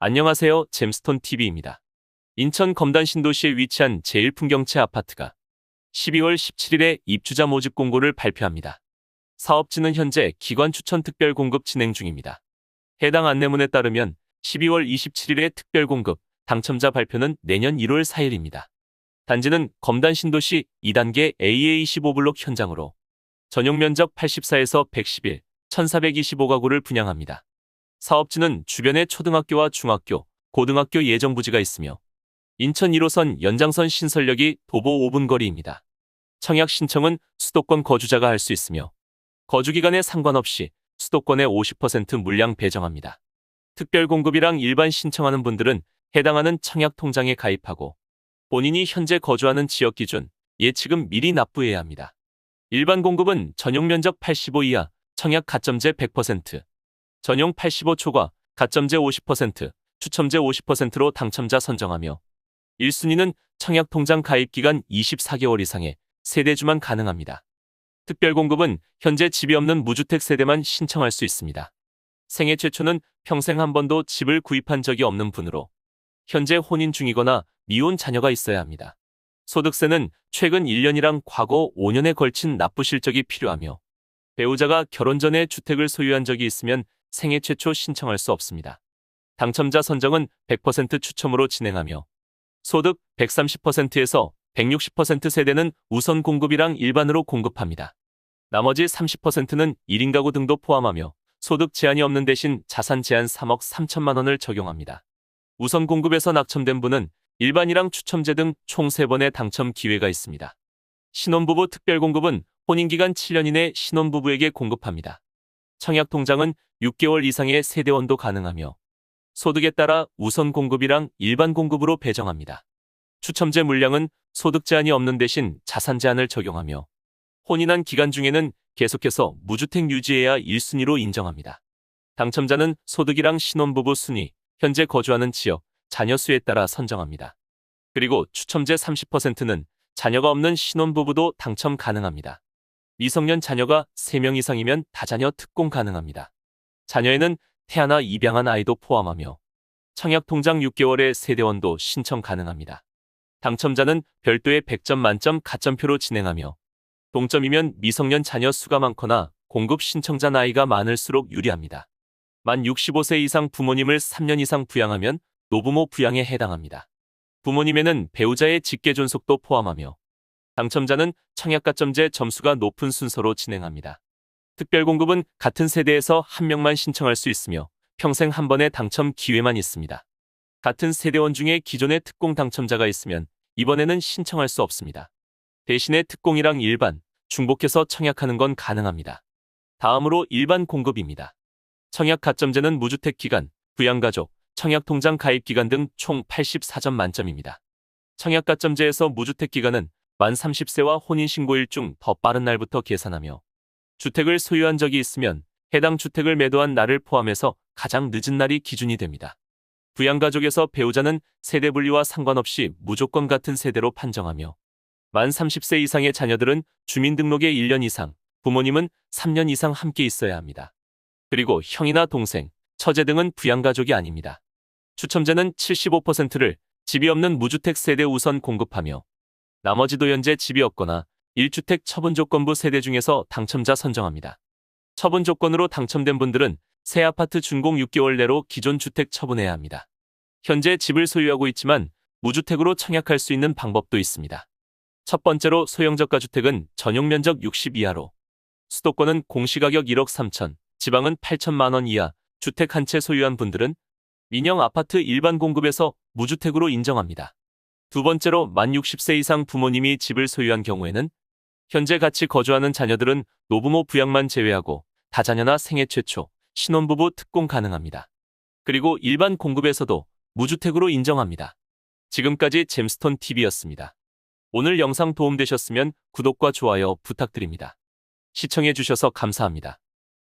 안녕하세요. 잼스톤 TV입니다. 인천 검단 신도시에 위치한 제1풍경채 아파트가 12월 17일에 입주자 모집 공고를 발표합니다. 사업지는 현재 기관 추천 특별 공급 진행 중입니다. 해당 안내문에 따르면 12월 27일에 특별 공급 당첨자 발표는 내년 1월 4일입니다. 단지는 검단 신도시 2단계 AA15블록 현장으로 전용 면적 84에서 111, 1425가구를 분양합니다. 사업지는 주변에 초등학교와 중학교, 고등학교 예정부지가 있으며 인천 1호선 연장선 신설역이 도보 5분 거리입니다. 청약 신청은 수도권 거주자가 할 수 있으며 거주기간에 상관없이 수도권의 50% 물량 배정합니다. 특별 공급이랑 일반 신청하는 분들은 해당하는 청약 통장에 가입하고 본인이 현재 거주하는 지역 기준 예치금 미리 납부해야 합니다. 일반 공급은 전용 면적 85 이하, 청약 가점제 100%, 전용 85 초과, 가점제 50%, 추첨제 50%로 당첨자 선정하며 1순위는 청약 통장 가입 기간 24개월 이상의 세대주만 가능합니다. 특별 공급은 현재 집이 없는 무주택 세대만 신청할 수 있습니다. 생애 최초는 평생 한 번도 집을 구입한 적이 없는 분으로 현재 혼인 중이거나 미혼 자녀가 있어야 합니다. 소득세는 최근 1년이랑 과거 5년에 걸친 납부 실적이 필요하며 배우자가 결혼 전에 주택을 소유한 적이 있으면 생애 최초 신청할 수 없습니다. 당첨자 선정은 100% 추첨으로 진행하며 소득 130%에서 160% 세대는 우선 공급이랑 일반으로 공급합니다. 나머지 30%는 1인 가구 등도 포함하며 소득 제한이 없는 대신 자산 제한 3억 3천만 원을 적용합니다. 우선 공급에서 낙첨된 분은 일반이랑 추첨제 등 총 3번의 당첨 기회가 있습니다. 신혼부부 특별공급은 혼인기간 7년 이내 신혼부부에게 공급합니다. 청약통장은 6개월 이상의 세대원도 가능하며 소득에 따라 우선 공급이랑 일반 공급으로 배정합니다. 추첨제 물량은 소득 제한이 없는 대신 자산 제한을 적용하며 혼인한 기간 중에는 계속해서 무주택 유지해야 1순위로 인정합니다. 당첨자는 소득이랑 신혼부부 순위, 현재 거주하는 지역, 자녀 수에 따라 선정합니다. 그리고 추첨제 30%는 자녀가 없는 신혼부부도 당첨 가능합니다. 미성년 자녀가 3명 이상이면 다자녀 특공 가능합니다. 자녀에는 태아나 입양한 아이도 포함하며 청약 통장 6개월의 세대원도 신청 가능합니다. 당첨자는 별도의 100점 만점 가점표로 진행하며 동점이면 미성년 자녀 수가 많거나 공급 신청자 나이가 많을수록 유리합니다. 만 65세 이상 부모님을 3년 이상 부양하면 노부모 부양에 해당합니다. 부모님에는 배우자의 직계 존속도 포함하며 당첨자는 청약가점제 점수가 높은 순서로 진행합니다. 특별공급은 같은 세대에서 한 명만 신청할 수 있으며 평생 한 번의 당첨 기회만 있습니다. 같은 세대원 중에 기존의 특공 당첨자가 있으면 이번에는 신청할 수 없습니다. 대신에 특공이랑 일반, 중복해서 청약하는 건 가능합니다. 다음으로 일반 공급입니다. 청약 가점제는 무주택 기간, 부양가족, 청약통장 가입 기간 등 총 84점 만점입니다. 청약 가점제에서 무주택 기간은 만 30세와 혼인신고일 중 더 빠른 날부터 계산하며 주택을 소유한 적이 있으면 해당 주택을 매도한 날을 포함해서 가장 늦은 날이 기준이 됩니다. 부양가족에서 배우자는 세대 분리와 상관없이 무조건 같은 세대로 판정하며 만 30세 이상의 자녀들은 주민등록에 1년 이상, 부모님은 3년 이상 함께 있어야 합니다. 그리고 형이나 동생, 처제 등은 부양가족이 아닙니다. 추첨제는 75%를 집이 없는 무주택 세대 우선 공급하며 나머지도 현재 집이 없거나 1주택 처분 조건부 세대 중에서 당첨자 선정합니다. 처분 조건으로 당첨된 분들은 새 아파트 준공 6개월 내로 기존 주택 처분해야 합니다. 현재 집을 소유하고 있지만 무주택으로 청약할 수 있는 방법도 있습니다. 첫 번째로 소형저가 주택은 전용 면적 60 이하로 수도권은 공시가격 1억 3천, 지방은 8천만 원 이하 주택 한 채 소유한 분들은 민영 아파트 일반 공급에서 무주택으로 인정합니다. 두 번째로 만 60세 이상 부모님이 집을 소유한 경우에는 현재 같이 거주하는 자녀들은 노부모 부양만 제외하고 다자녀나 생애 최초, 신혼부부 특공 가능합니다. 그리고 일반 공급에서도 무주택으로 인정합니다. 지금까지 잼스톤 TV였습니다. 오늘 영상 도움되셨으면 구독과 좋아요 부탁드립니다. 시청해주셔서 감사합니다.